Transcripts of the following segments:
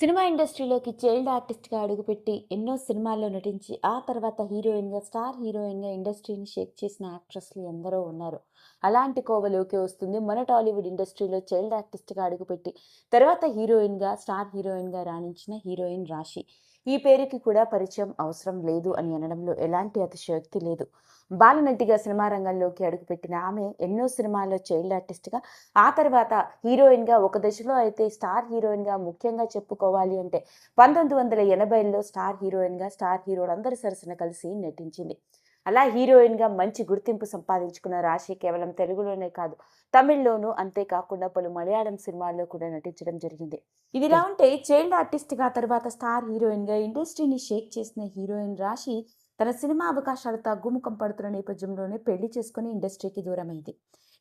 Cinema ఇండస్ట్రీలోకి child ఆర్టిస్ట్గా అడుగుపెట్టి ఎన్నో సినిమాల్లో నటించి ఆ తర్వాత హీరోయిన్గా స్టార్ హీరోయిన్గా ఇండస్ట్రీని షేక్ చేసిన యాక్ట్రెస్లు ఎందరో ఉన్నారు. అలాంటి కోవలోకి వస్తుంది మన టాలీవుడ్ ఇండస్ట్రీలో చైల్డ్ ఆర్టిస్ట్గా అడుగుపెట్టి తర్వాత హీరోయిన్గా స్టార్ హీరోయిన్గా రాణించిన హీరోయిన్ రాశి. ఈ పేరుకి కూడా పరిచయం అవసరం లేదు అని అనడంలో ఎలాంటి అతిశయోక్తి లేదు. బాలనటిగా సినిమా రంగంలోకి అడుగుపెట్టిన ఆమె ఎన్నో సినిమాల్లో చైల్డ్ ఆర్టిస్ట్గా ఆ తర్వాత హీరోయిన్గా ఒక దశలో అయితే స్టార్ హీరోయిన్గా ముఖ్యంగా చెప్పుకోవాలి అంటే పంతొమ్మిది వందల ఎనభైలో స్టార్ హీరోయిన్గా స్టార్ హీరోలు అందరి సరసన కలిసి నటించింది. అలా హీరోయిన్గా మంచి గుర్తింపు సంపాదించుకున్న రాశి కేవలం తెలుగులోనే కాదు తమిళ్ళోనూ అంతేకాకుండా పలు మలయాళం సినిమాల్లో కూడా నటించడం జరిగింది. ఇదిలా ఉంటే చైల్డ్ ఆర్టిస్ట్గా తర్వాత స్టార్ హీరోయిన్గా ఇండస్ట్రీని షేక్ చేసిన హీరోయిన్ రాశి తన సినిమా అవకాశాలు తగ్గుముఖం పడుతున్న నేపథ్యంలోనే పెళ్ళి చేసుకుని ఇండస్ట్రీకి దూరమైంది.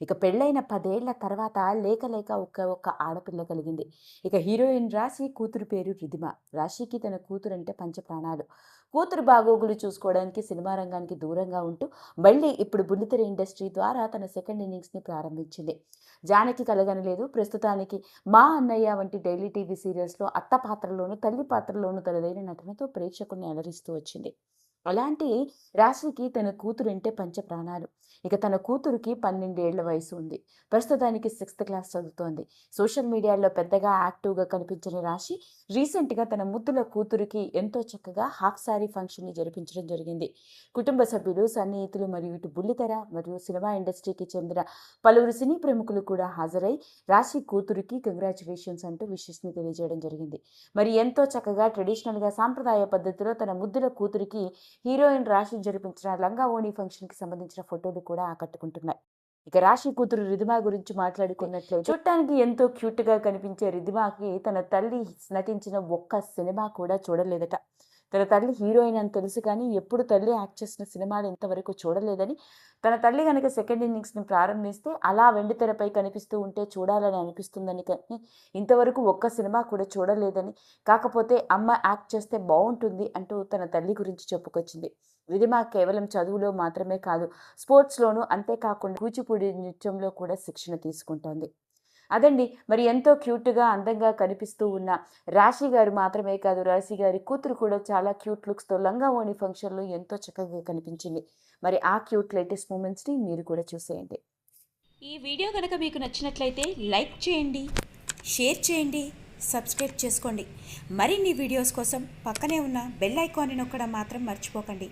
ఇక పెళ్ళైన పదేళ్ళ తర్వాత లేక లేక ఒక్క ఒక్క ఆడపిల్ల కలిగింది. ఇక హీరోయిన్ రాశి కూతురు పేరు రిధిమ. రాశికి తన కూతురు అంటే పంచప్రాణాలు. కూతురు బాగోగులు చూసుకోవడానికి సినిమా రంగానికి దూరంగా ఉంటూ మళ్ళీ ఇప్పుడు బుల్లితెర ఇండస్ట్రీ ద్వారా తన సెకండ్ ఇన్నింగ్స్ని ప్రారంభించింది. జానకి కలగనలేదు. ప్రస్తుతానికి మా అన్నయ్య వంటి డైలీ టీవీ సీరియల్స్లో అత్త పాత్రలోను తల్లి పాత్రలోను తనదైన నటనతో ప్రేక్షకుల్ని అలరిస్తూ వచ్చింది. అలాంటి రాశికి తన కూతురు అంటే పంచ ప్రాణాలు ఇక తన కూతురుకి పన్నెండేళ్ళ వయసు ఉంది ప్రస్తుతానికి సిక్స్త్ క్లాస్ చదువుతోంది. సోషల్ మీడియాలో పెద్దగా యాక్టివ్గా కనిపించిన రాశి రీసెంట్గా తన ముద్దుల కూతురికి ఎంతో చక్కగా హాఫ్ సారీ ఫంక్షన్ని జరిపించడం జరిగింది. కుటుంబ సభ్యులు సన్నిహితులు మరియు ఇటు బుల్లితెర మరియు సినిమా ఇండస్ట్రీకి చెందిన పలువురు సినీ ప్రముఖులు కూడా హాజరై రాశి కూతురికి కంగ్రాచులేషన్స్ అంటూ విషెస్ని తెలియజేయడం జరిగింది. మరి ఎంతో చక్కగా ట్రెడిషనల్గా సాంప్రదాయ పద్ధతిలో తన ముద్దుల కూతురికి హీరోయిన్ రాశి జరిపించిన లంగా ఓణి ఫంక్షన్కి సంబంధించిన ఫోటోలు కూడా ఆకట్టుకుంటున్నాయి. ఇక రాశి కూతురు రిధిమా గురించి మాట్లాడుకున్నట్లయితే చూడటానికి ఎంతో క్యూట్గా కనిపించే రిధిమాకి తన తల్లి నటించిన ఒక్క సినిమా కూడా చూడలేదట. తన తల్లి హీరోయిన్ అని తెలుసు కానీ ఎప్పుడు తల్లి యాక్ట్ చేసిన సినిమాలు ఇంతవరకు చూడలేదని తన తల్లి కనుక సెకండ్ ఇన్నింగ్స్ని ప్రారంభిస్తే అలా వెండితెరపై కనిపిస్తూ ఉంటే చూడాలని అనిపిస్తుందని కానీ ఇంతవరకు ఒక్క సినిమా కూడా చూడలేదని కాకపోతే అమ్మ యాక్ట్ చేస్తే బాగుంటుంది అంటూ తన తల్లి గురించి చెప్పుకొచ్చింది. రిధిమా కేవలం చదువులో మాత్రమే కాదు స్పోర్ట్స్లోనూ అంతేకాకుండా కూచిపూడి నృత్యంలో కూడా శిక్షణ తీసుకుంటోంది. అదండి. మరి ఎంతో క్యూట్గా అందంగా కనిపిస్తూ ఉన్న రాశి గారు మాత్రమే కాదు రాశి గారి కూతురు కూడా చాలా క్యూట్ లుక్స్తో లంగా ఓణి ఫంక్షన్లో ఎంతో చక్కగా కనిపించింది. మరి ఆ క్యూట్ లేటెస్ట్ మూమెంట్స్ని మీరు కూడా చూసేయండి. ఈ వీడియో కనుక మీకు నచ్చినట్లయితే లైక్ చేయండి షేర్ చేయండి సబ్స్క్రైబ్ చేసుకోండి. మరిన్ని వీడియోస్ కోసం పక్కనే ఉన్న బెల్ ఐకాన్ని నొక్కడం మాత్రం మర్చిపోకండి.